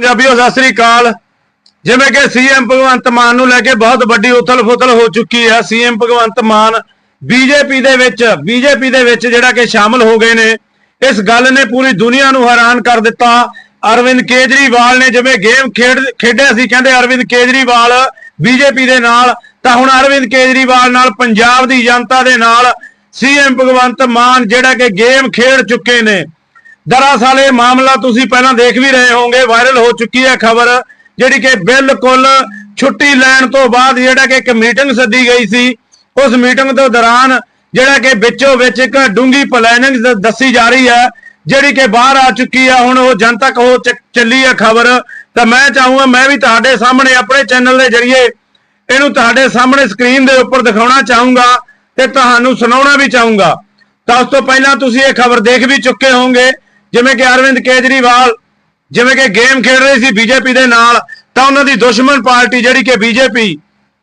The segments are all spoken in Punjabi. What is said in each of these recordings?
ਪੰਜਾਬੀਓ ਸਤਿ ਸ੍ਰੀ ਅਕਾਲ। ਜਿਵੇਂ ਕਿ ਸੀਐਮ ਭਗਵੰਤ ਮਾਨ ਨੂੰ ਲੈ ਕੇ ਬਹੁਤ ਵੱਡੀ ਉਥਲ-ਫੁਥਲ ਹੋ ਚੁੱਕੀ ਹੈ ਸੀਐਮ ਭਗਵੰਤ ਮਾਨ। ਬੀਜੇਪੀ ਦੇ ਵਿੱਚ ਬੀਜੇਪੀ ਦੇ ਵਿੱਚ ਜਿਹੜਾ ਕਿ ਸ਼ਾਮਲ ਹੋ ਗਏ ਨੇ। ਇਸ ਗੱਲ ਨੇ ਪੂਰੀ ਦੁਨੀਆ ਨੂੰ ਹੈਰਾਨ ਕਰ ਦਿੱਤਾ। ਅਰਵਿੰਦ ਕੇਜਰੀਵਾਲ ਨੇ ਜਿਵੇਂ ਗੇਮ ਖੇਡ, ਖੇਡਿਆ ਸੀ, ਕਹਿੰਦੇ ਅਰਵਿੰਦ ਕੇਜਰੀਵਾਲ ਬੀਜੇਪੀ ਦੇ ਨਾਲ। ਤਾਂ ਹੁਣ ਅਰਵਿੰਦ ਕੇਜਰੀਵਾਲ ਨਾਲ ਪੰਜਾਬ ਦੀ ਜਨਤਾ ਦੇ ਨਾਲ ਸੀਐਮ ਭਗਵੰਤ ਮਾਨ ਜਿਹੜਾ ਕਿ ਗੇਮ ਖੇਡ ਚੁੱਕੇ ਨੇ। ਦਰਅਸਲ ਇਹ ਮਾਮਲਾ ਤੁਸੀਂ ਪਹਿਲਾਂ ਦੇਖ ਵੀ ਰਹੇ ਹੋਵੋਗੇ ਵਾਇਰਲ ਹੋ ਚੁੱਕੀ ਹੈ ਖਬਰ, ਜਿਹੜੀ ਕਿ ਬਿਲਕੁਲ ਛੁੱਟੀ ਲੈਣ ਤੋਂ ਬਾਅਦ ਜਿਹੜਾ ਕਿ ਇੱਕ ਮੀਟਿੰਗ ਸੱਦੀ ਗਈ ਸੀ, ਉਸ ਮੀਟਿੰਗ ਤੋਂ ਦੌਰਾਨ ਜਿਹੜਾ ਕਿ ਵਿੱਚੋਂ ਵਿੱਚ ਇੱਕ ਡੂੰਗੀ ਪਲੈਨਿੰਗ ਦੱਸੀ ਜਾ ਰਹੀ ਹੈ, ਜਿਹੜੀ ਕਿ ਬਾਹਰ ਆ ਚੁੱਕੀ ਹੈ ਹੁਣ ਉਹ ਜਨ ਤੱਕ ਹੋ ਚੱਲੀ ਹੈ ਖਬਰ। ਤਾਂ ਮੈਂ ਚਾਹੂੰਗਾ, ਮੈਂ ਵੀ ਤੁਹਾਡੇ ਸਾਹਮਣੇ ਆਪਣੇ ਚੈਨਲ ਦੇ ਜ਼ਰੀਏ ਇਹਨੂੰ ਤੁਹਾਡੇ ਸਾਹਮਣੇ ਸਕਰੀਨ ਦੇ ਉੱਪਰ ਦਿਖਾਉਣਾ ਚਾਹੂੰਗਾ ਤੇ ਤੁਹਾਨੂੰ ਸੁਣਾਉਣਾ ਵੀ ਚਾਹੂੰਗਾ। ਤਾਂ ਉਸ ਤੋਂ ਪਹਿਲਾਂ ਤੁਸੀਂ ਇਹ ਖਬਰ ਦੇਖ ਵੀ ਚੁੱਕੇ ਹੋਵੋਗੇ ਜਿਵੇਂ ਕਿ ਅਰਵਿੰਦ ਕੇਜਰੀਵਾਲ, ਜਿਵੇਂ ਕਿ ਗੇਮ ਖੇਡ ਰਹੇ ਸੀ ਬੀਜੇਪੀ ਦੇ ਨਾਲ, ਤਾਂ ਉਹਨਾਂ ਦੀ ਦੁਸ਼ਮਣ ਪਾਰਟੀ ਜਿਹੜੀ ਕਿ ਬੀਜੇਪੀ,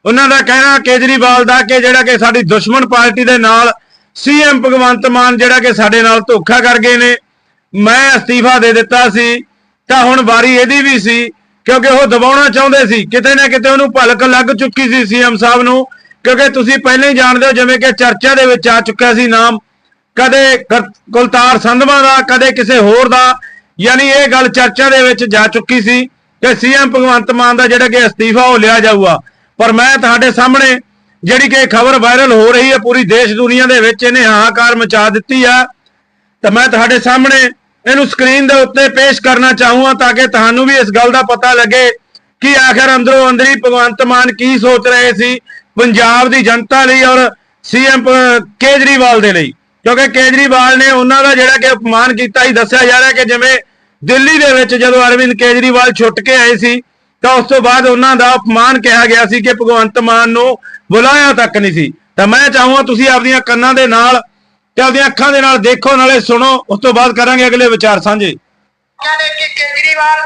ਉਹਨਾਂ ਦਾ ਕਹਿਣਾ ਕੇਜਰੀਵਾਲ ਦਾ ਕਿ ਜਿਹੜਾ ਕਿ ਸਾਡੀ ਦੁਸ਼ਮਣ ਪਾਰਟੀ ਦੇ ਨਾਲ ਸੀਐਮ ਭਗਵੰਤ ਮਾਨ ਜਿਹੜਾ ਕਿ ਸਾਡੇ ਨਾਲ ਧੋਖਾ ਕਰ ਗਏ ਨੇ, ਮੈਂ ਅਸਤੀਫਾ ਦੇ ਦਿੱਤਾ ਸੀ, ਤਾਂ ਹੁਣ ਵਾਰੀ ਇਹਦੀ ਵੀ ਸੀ, ਕਿਉਂਕਿ ਉਹ ਦਬਾਉਣਾ ਚਾਹੁੰਦੇ ਸੀ, ਕਿਤੇ ਨਾ ਕਿਤੇ ਉਹਨੂੰ ਭਲਕ ਲੱਗ ਚੁੱਕੀ ਸੀ ਸੀਐਮ ਸਾਹਿਬ ਨੂੰ, ਕਿਉਂਕਿ ਤੁਸੀਂ ਪਹਿਲਾਂ ਹੀ ਜਾਣਦੇ ਹੋ ਜਿਵੇਂ ਕਿ ਚਰਚਾ ਦੇ ਵਿੱਚ ਆ ਚੁੱਕਿਆ ਸੀ ਨਾਮ ਕਦੇ ਕਰ- ਕੁਲਤਾਰ ਸੰਧਵਾ ਦਾ, ਕਦੇ ਕਿਸੇ ਹੋਰ ਦਾ, ਯਾਨੀ ਇਹ ਗੱਲ ਚਰਚਾ ਦੇ ਵਿੱਚ ਜਾ ਚੁੱਕੀ ਸੀ ਕਿ ਸੀਐਮ ਭਗਵੰਤ ਮਾਨ ਦਾ ਜਿਹੜਾ ਕਿ ਅਸਤੀਫਾ ਉਹ ਲਿਆ ਜਾਊਗਾ। ਪਰ ਮੈਂ ਤੁਹਾਡੇ ਸਾਹਮਣੇ ਜਿਹੜੀ ਕਿ ਖਬਰ ਵਾਇਰਲ ਹੋ ਰਹੀ ਹੈ ਪੂਰੀ ਦੇਸ਼ ਦੁਨੀਆ ਦੇ ਵਿੱਚ, ਇਹਨੇ ਹਾਹਾਕਾਰ ਮਚਾ ਦਿੱਤੀ ਆ। ਤਾਂ ਮੈਂ ਤੁਹਾਡੇ ਸਾਹਮਣੇ ਇਹਨੂੰ ਸਕਰੀਨ ਦੇ ਉੱਤੇ ਪੇਸ਼ ਕਰਨਾ ਚਾਹੂੰਗਾ ਤਾਂ ਕਿ ਤੁਹਾਨੂੰ ਵੀ ਇਸ ਗੱਲ ਦਾ ਪਤਾ ਲੱਗੇ ਕਿ ਆਖਰ ਅੰਦਰੋਂ ਅੰਦਰੀ ਭਗਵੰਤ ਮਾਨ ਕੀ ਸੋਚ ਰਹੇ ਸੀ ਪੰਜਾਬ ਦੀ ਜਨਤਾ ਲਈ ਔਰ ਸੀਐਮ ਕੇਜਰੀਵਾਲ ਦੇ ਲਈ। ਕਿਉਂਕਿ ਕੇਜਰੀਵਾਲ ਨੇ ਉਹਨਾਂ ਦਾ ਜਿਹੜਾ ਕਿ ਅਪਮਾਨ ਕੀਤਾ ਹੀ ਦੱਸਿਆ ਜਾ ਰਿਹਾ ਕਿ ਜਿਵੇਂ ਦਿੱਲੀ ਦੇ ਵਿੱਚ ਜਦੋਂ ਅਰਵਿੰਦ ਕੇਜਰੀਵਾਲ ਛੁੱਟ ਕੇ ਆਏ ਸੀ, ਤਾਂ ਉਸ ਤੋਂ ਬਾਅਦ ਉਹਨਾਂ ਦਾ ਅਪਮਾਨ ਕਿਹਾ ਗਿਆ ਸੀ ਕਿ ਭਗਵੰਤ ਮਾਨ ਨੂੰ ਬੁਲਾਇਆ ਤੱਕ ਨਹੀਂ ਸੀ। ਤਾਂ ਮੈਂ ਚਾਹੂੰਗਾ ਤੁਸੀਂ ਆਪਣੀਆਂ ਕੰਨਾਂ ਦੇ ਨਾਲ ਤੇ ਆਪਣੀਆਂ ਅੱਖਾਂ ਦੇ ਨਾਲ ਦੇਖੋ, ਨਾਲੇ ਸੁਣੋ, ਉਸ ਤੋਂ ਬਾਅਦ ਕਰਾਂਗੇ ਅਗਲੇ ਵਿਚਾਰ ਸਾਂਝੇ। ਕਹਿੰਦੇ ਕਿ ਕੇਜਰੀਵਾਲ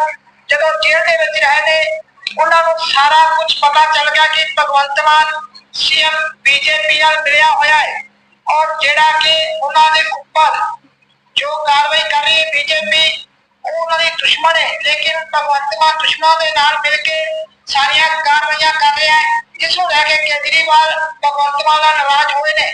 ਜਦੋਂ ਜੇਲ੍ਹ ਦੇ ਵਿੱਚ ਰਹੇ ਨੇ, ਉਹਨਾਂ ਨੂੰ ਸਾਰਾ ਕੁਝ ਪਤਾ ਚੱਲ ਗਿਆ ਕਿ ਭਗਵੰਤ ਮਾਨ ਸੀਐਮ, ਬੀਜੇਪੀ ਨਾਲ ਮਿਲਿਆ ਹੋਇਆ ਹੈ। ਔਰ ਜਿਹੜਾ ਕਿ ਉਹਨਾਂ ਦੇ ਉੱਪਰ ਜੋ ਕਾਰਵਾਈ ਕਰ ਰਹੀ ਹੈ ਬੀਜੇਪੀ ਉਹਨਾਂ ਦੀ ਦੁਸ਼ਮਣ ਹੈ। ਲੇਕਿਨ ਭਗਵੰਤ ਮਾਨ ਦੁਸ਼ਮਣਾਂ ਦੇ ਨਾਲ ਮਿਲ ਕੇ ਸਾਰੀਆਂ ਕਾਰਵਾਈਆਂ ਕਰ ਰਿਹਾ ਹੈ, ਜਿਸ ਨੂੰ ਲੈ ਕੇ ਕੇਜਰੀਵਾਲ ਭਗਵੰਤ ਮਾਨ ਨਾਲ ਨਾਰਾਜ਼ ਹੋਏ ਨੇ।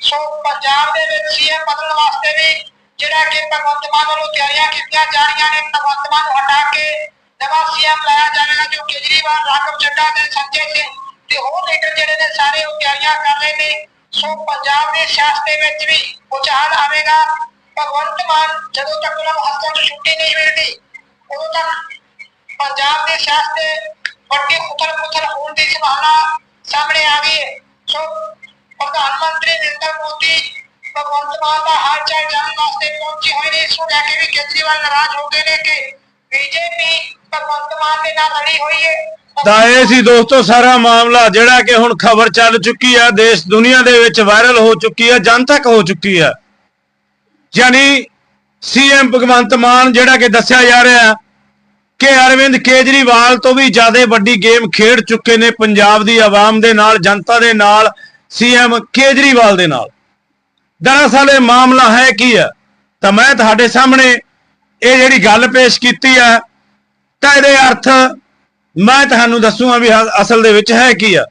ਸੋ ਪੰਜਾਬ ਦੇ ਵਿੱਚ ਸੀਐਮ ਬਦਲਣ ਵਾਸਤੇ ਵੀ ਜਿਹੜਾ ਕਿ ਭਗਵੰਤ ਮਾਨ ਵੱਲੋਂ ਤਿਆਰੀਆਂ ਕੀਤੀਆਂ ਜਾ ਰਹੀਆਂ ਨੇ ਭਗਵੰਤ ਮਾਨ ਨੂੰ ਹਟਾ ਕੇ ਨਵਾਂ ਸੀਐਮ ਲਾਇਆ ਜਾਵੇਗਾ ਜੋ ਕੇਜਰੀਵਾਲ, ਰਾਘਵ ਚੱਡਾ ਤੇ ਸੰਜੇ ਸਿੰਘ ਤੇ ਹੋਰ ਲੀਡਰ ਜਿਹੜੇ ਨੇ ਸਾਰੇ ਉਹ ਤਿਆਰੀਆਂ ਕਰ ਰਹੇ ਨੇ। ਸੋ ਪੰਜਾਬ ਦੀ ਸਿਆਸਤ ਦੇ ਵਿੱਚ ਵੀ ਉਚਾਰ ਆਵੇਗਾ। ਭਗਵੰਤ ਮਾਨ ਜਦੋਂ ਤੱਕ ਉਹਨਾਂ ਨੂੰ ਹਸਤਾਂ ਤੋਂ ਛੁੱਟੀ ਨਹੀਂ ਮਿਲਦੀ, ਉਦੋਂ ਤੱਕ ਪੰਜਾਬ ਦੇ ਸਿਆਸਤ ਤੇ ਵੱਡੀ ਉਥਲ ਪੁਥਲ ਹੋਣ ਦੀ ਸੰਭਾਵਨਾ ਸਾਹਮਣੇ ਆ ਗਈ ਹੈ। ਸੋ ਪ੍ਰਧਾਨ ਮੰਤਰੀ ਨਰਿੰਦਰ ਮੋਦੀ, ਭਗਵੰਤ ਮਾਨ ਦਾ ਹਾਲ ਚਾਲ ਜਾਣਨ ਵਾਸਤੇ ਪਹੁੰਚੇ ਹੋਏ ਨੇ। ਇਸ ਨੂੰ ਲੈ ਕੇ ਵੀ ਕੇਜਰੀਵਾਲ ਨਾਰਾਜ਼ ਹੋ ਗਏ ਨੇ ਕਿ ਬੀਜੇਪੀ ਭਗਵੰਤ ਮਾਨ ਦੇ ਨਾਲ ਰਲੀ ਹੋਈ ਹੈ। ਤਾਂ ਇਹ ਸੀ ਦੋਸਤੋ ਸਾਰਾ ਮਾਮਲਾ, ਜਿਹੜਾ ਕਿ ਹੁਣ ਖਬਰ ਚੱਲ ਚੁੱਕੀ ਹੈ ਦੇਸ਼ ਦੁਨੀਆ ਦੇ ਵਿੱਚ ਵਾਇਰਲ ਹੋ ਚੁੱਕੀ ਹੈ ਜਨ ਤੱਕ ਹੋ ਚੁੱਕੀ ਹੈ ਯਾਨੀ ਸੀਐਮ ਭਗਵੰਤ ਮਾਨ ਜਿਹੜਾ ਕਿ ਦੱਸਿਆ ਜਾ ਰਿਹਾ ਕਿ ਅਰਵਿੰਦ ਕੇਜਰੀਵਾਲ ਤੋਂ ਵੀ ਜ਼ਿਆਦਾ ਵੱਡੀ ਗੇਮ ਖੇਡ ਚੁੱਕੇ ਨੇ ਪੰਜਾਬ ਦੀ ਆਵਾਮ ਦੇ ਨਾਲ, ਜਨਤਾ ਦੇ ਨਾਲ ਸੀਐਮ ਕੇਜਰੀਵਾਲ ਦੇ ਨਾਲ। ਦਰਅਸਲ ਇਹ ਮਾਮਲਾ ਹੈ ਕੀ ਹੈ ਤਾਂ ਮੈਂ ਤੁਹਾਡੇ ਸਾਹਮਣੇ ਇਹ ਜਿਹੜੀ ਗੱਲ ਪੇਸ਼ ਕੀਤੀ ਹੈ ਤਾਂ ਇਹਦੇ ਅਰਥ ਮੈਂ ਤੁਹਾਨੂੰ ਦੱਸੂਗਾ ਵੀ ਹ- ਅਸਲ ਦੇ ਵਿੱਚ ਹੈ ਕੀ ਆ।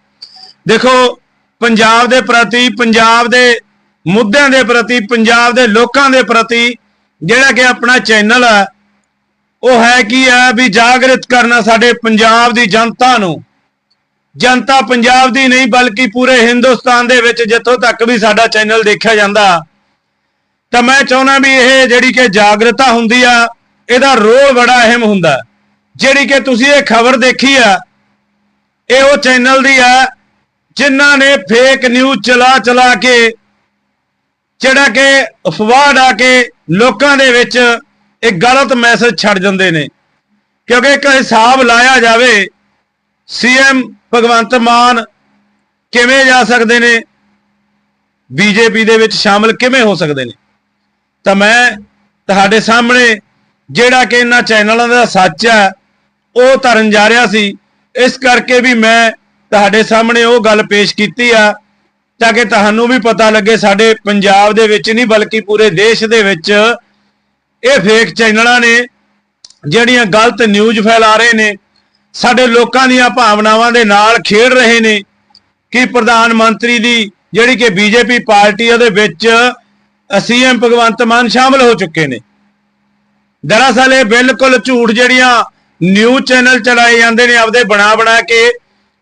ਦੇਖੋ, ਪੰਜਾਬ ਦੇ ਪ੍ਰਤੀ, ਪੰਜਾਬ ਦੇ ਮੁੱਦਿਆਂ ਦੇ ਪ੍ਰਤੀ, ਪੰਜਾਬ ਦੇ ਲੋਕਾਂ ਦੇ ਪ੍ਰਤੀ ਜਿਹੜਾ ਕਿ ਆਪਣਾ ਚੈਨਲ ਹੈ ਉਹ ਹੈ ਕੀ ਹੈ ਵੀ ਜਾਗਰਿਤ ਕਰਨਾ ਸਾਡੇ ਪੰਜਾਬ ਦੀ ਜਨਤਾ ਨੂੰ। ਜਨਤਾ ਪੰਜਾਬ ਦੀ ਨਹੀਂ, ਬਲਕਿ ਪੂਰੇ ਹਿੰਦੁਸਤਾਨ ਦੇ ਵਿੱਚ ਜਿੱਥੋਂ ਤੱਕ ਵੀ ਸਾਡਾ ਚੈਨਲ ਦੇਖਿਆ ਜਾਂਦਾ, ਤਾਂ ਮੈਂ ਚਾਹੁੰਦਾ ਵੀ ਇਹ ਜਿਹੜੀ ਕਿ ਜਾਗਰਤਾ ਹੁੰਦੀ ਆ, ਇਹਦਾ ਰੋਲ ਬੜਾ ਅਹਿਮ ਹੁੰਦਾ। ਜਿਹੜੀ ਕਿ ਤੁਸੀਂ ਇਹ ਖਬਰ ਦੇਖੀ ਆ, ਇਹ ਉਹ ਚੈਨਲ ਦੀ ਆ, ਜਿਨ੍ਹਾਂ ਨੇ ਫੇਕ ਨਿਊਜ਼ ਚਲਾ ਚਲਾ ਕੇ, ਜਿਹੜਾ ਕਿ ਅਫਵਾਹ ਡਾ ਕੇ ਲੋਕਾਂ ਦੇ ਵਿੱਚ ਇਹ ਗਲਤ ਮੈਸੇਜ ਛੱਡ ਜਾਂਦੇ ਨੇ। ਕਿਉਂਕਿ ਇੱਕ ਹਿਸਾਬ ਲਾਇਆ ਜਾਵੇ ਸੀਐਮ ਭਗਵੰਤ ਮਾਨ ਕਿਵੇਂ ਜਾ ਸਕਦੇ ਨੇ? ਬੀਜੇਪੀ ਦੇ ਵਿੱਚ ਸ਼ਾਮਲ ਕਿਵੇਂ ਹੋ ਸਕਦੇ ਨੇ? ਤਾਂ ਮੈਂ ਤੁਹਾਡੇ ਸਾਹਮਣੇ ਜਿਹੜਾ ਕਿ ਇਹਨਾਂ ਚੈਨਲਾਂ ਦਾ ਸੱਚ ਹੈ ਉਹ ਧਰਨ ਜਾ ਰਿਹਾ ਸੀ। ਇਸ ਕਰਕੇ ਵੀ ਮੈਂ ਤੁਹਾਡੇ ਸਾਹਮਣੇ ਉਹ ਗੱਲ ਪੇਸ਼ ਕੀਤੀ ਆ, ਤਾਂ ਕਿ ਤੁਹਾਨੂੰ ਵੀ ਪਤਾ ਲੱਗੇ ਸਾਡੇ ਪੰਜਾਬ ਦੇ ਵਿੱਚ ਨਹੀਂ, ਬਲਕਿ ਪੂਰੇ ਦੇਸ਼ ਦੇ ਵਿੱਚ ਇਹ ਫੇਕ ਚੈਨਲਾਂ ਨੇ, ਜਿਹੜੀਆਂ ਗਲਤ ਨਿਊਜ਼ ਫੈਲਾ ਰਹੇ ਨੇ। ਸਾਡੇ ਲੋਕਾਂ ਦੀਆਂ ਭਾਵਨਾਵਾਂ ਦੇ ਨਾਲ ਖੇਡ ਰਹੇ ਨੇ ਕਿ ਪ੍ਰਧਾਨ ਮੰਤਰੀ ਦੀ ਜਿਹੜੀ ਕਿ ਬੀਜੇਪੀ ਪਾਰਟੀ ਉਹਦੇ ਵਿੱਚ ਸੀਐਮ ਭਗਵੰਤ ਮਾਨ ਸ਼ਾਮਲ ਹੋ ਚੁੱਕੇ ਨੇ। ਦਰਅਸਲ ਇਹ ਬਿਲਕੁਲ ਝੂਠ ਜਿਹੜੀਆਂ ਨਿਊਜ਼ ਚੈਨਲ ਚਲਾਏ ਜਾਂਦੇ ਨੇ, ਆਪਦੇ ਬਣਾ ਬਣਾ ਕੇ।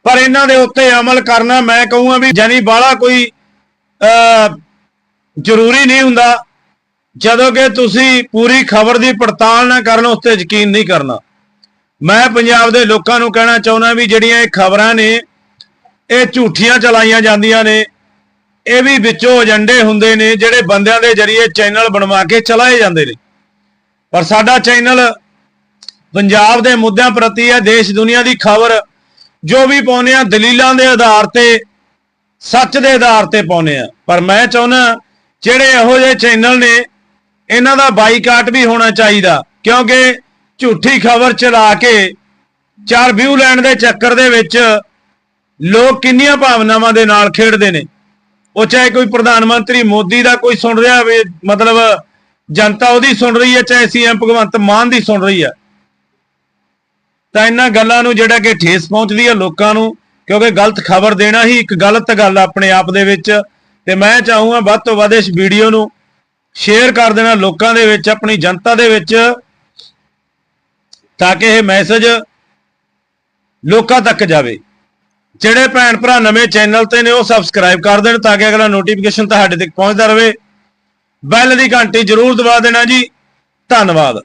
ਪਰ ਇਹਨਾਂ ਦੇ ਉੱਤੇ ਅਮਲ ਕਰਨਾ ਮੈਂ ਕਹੂੰਗਾ ਵੀ ਜਾਨੀ ਬਾਲਾ ਕੋਈ ਅ ਜ਼ਰੂਰੀ ਨਹੀਂ ਹੁੰਦਾ। ਜਦੋਂ ਕਿ ਤੁਸੀਂ ਪੂਰੀ ਖਬਰ ਦੀ ਪੜਤਾਲ ਨਾ ਕਰਨ ਉਸ ਤੇ ਯਕੀਨ ਨਹੀਂ ਕਰਨਾ। ਮੈਂ ਪੰਜਾਬ ਦੇ ਲੋਕਾਂ ਨੂੰ ਕਹਿਣਾ ਚਾਹੁੰਦਾ ਵੀ ਜਿਹੜੀਆਂ ਇਹ ਖਬਰਾਂ ਨੇ, ਇਹ ਝੂਠੀਆਂ ਚਲਾਈਆਂ ਜਾਂਦੀਆਂ ਨੇ, ਇਹ ਵੀ ਵਿੱਚੋਂ ਏਜੰਡੇ ਹੁੰਦੇ ਨੇ ਜਿਹੜੇ ਬੰਦਿਆਂ ਦੇ ਜ਼ਰੀਏ ਚੈਨਲ ਬਣਵਾ ਕੇ ਚਲਾਏ ਜਾਂਦੇ ਨੇ। ਪਰ ਸਾਡਾ ਚੈਨਲ ਪੰਜਾਬ ਦੇ ਮੁੱਦਿਆਂ ਪ੍ਰਤੀ ਹੈ, ਦੇਸ਼ ਦੁਨੀਆ ਦੀ ਖਬਰ ਜੋ ਵੀ ਪਾਉਂਦੇ ਆ ਦਲੀਲਾਂ ਦੇ ਆਧਾਰ ਤੇ, ਸੱਚ ਦੇ ਆਧਾਰ ਤੇ ਪਾਉਂਦੇ ਆ ਪਰ ਮੈਂ ਚਾਹੁੰਦਾ ਜਿਹੜੇ ਇਹੋ ਜਿਹੇ ਚੈਨਲ ਨੇ, ਇਹਨਾਂ ਦਾ ਬਾਈਕਾਟ ਵੀ ਹੋਣਾ ਚਾਹੀਦਾ, ਕਿਉਂਕਿ ਝੂਠੀ ਖਬਰ ਚਲਾ ਕੇ, ਚਾਰ ਵਿਊ ਲੈਣ ਦੇ ਚੱਕਰ ਦੇ ਵਿੱਚ ਲੋਕ ਕਿੰਨੀਆਂ ਭਾਵਨਾਵਾਂ ਦੇ ਨਾਲ ਖੇਡਦੇ ਨੇ। ਉਹ ਚਾਹੇ ਕੋਈ ਪ੍ਰਧਾਨ ਮੰਤਰੀ ਮੋਦੀ ਦਾ ਕੋਈ ਸੁਣ ਰਿਹਾ ਹੋਵੇ, ਮਤਲਬ ਜਨਤਾ ਉਹਦੀ ਸੁਣ ਰਹੀ ਹੈ, ਚਾਹੇ ਸੀਐਮ ਭਗਵੰਤ ਮਾਨ ਦੀ ਸੁਣ ਰਹੀ ਹੈ। ਤਾਂ ਇਹਨਾਂ ਗੱਲਾਂ ਨੂੰ ਜਿਹੜਾ ਕਿ ਠੇਸ ਪਹੁੰਚਦੀ ਹੈ ਲੋਕਾਂ ਨੂੰ, ਕਿਉਂਕਿ ਗਲਤ ਖਬਰ ਦੇਣਾ ਹੀ ਇੱਕ ਗਲਤ ਗੱਲ ਆਪਣੇ ਆਪ ਦੇ ਵਿੱਚ। ਤੇ ਮੈਂ ਚਾਹੂੰਗਾ ਵੱਧ ਤੋਂ ਵੱਧ ਇਸ ਵੀਡੀਓ ਨੂੰ ਸ਼ੇਅਰ ਕਰ ਦੇਣਾ ਲੋਕਾਂ ਦੇ ਵਿੱਚ, ਆਪਣੀ ਜਨਤਾ ਦੇ ਵਿੱਚ, ਤਾਂ ਕਿ ਇਹ ਮੈਸੇਜ ਲੋਕਾਂ ਤੱਕ ਜਾਵੇ। ਜਿਹੜੇ ਭੈਣ ਭਰਾ ਨਵੇਂ ਚੈਨਲ ਤੇ ਨੇ, ਉਹ ਸਬਸਕ੍ਰਾਈਬ ਕਰ ਦੇਣ ਤਾਂ ਕਿ ਅਗਲਾ ਨੋਟੀਫਿਕੇਸ਼ਨ ਤੁਹਾਡੇ ਤੱਕ ਪਹੁੰਚਦਾ ਰਹੇ। ਬੈਲ ਦੀ ਘੰਟੀ ਜ਼ਰੂਰ ਦਬਾ ਦੇਣਾ ਜੀ। ਧੰਨਵਾਦ।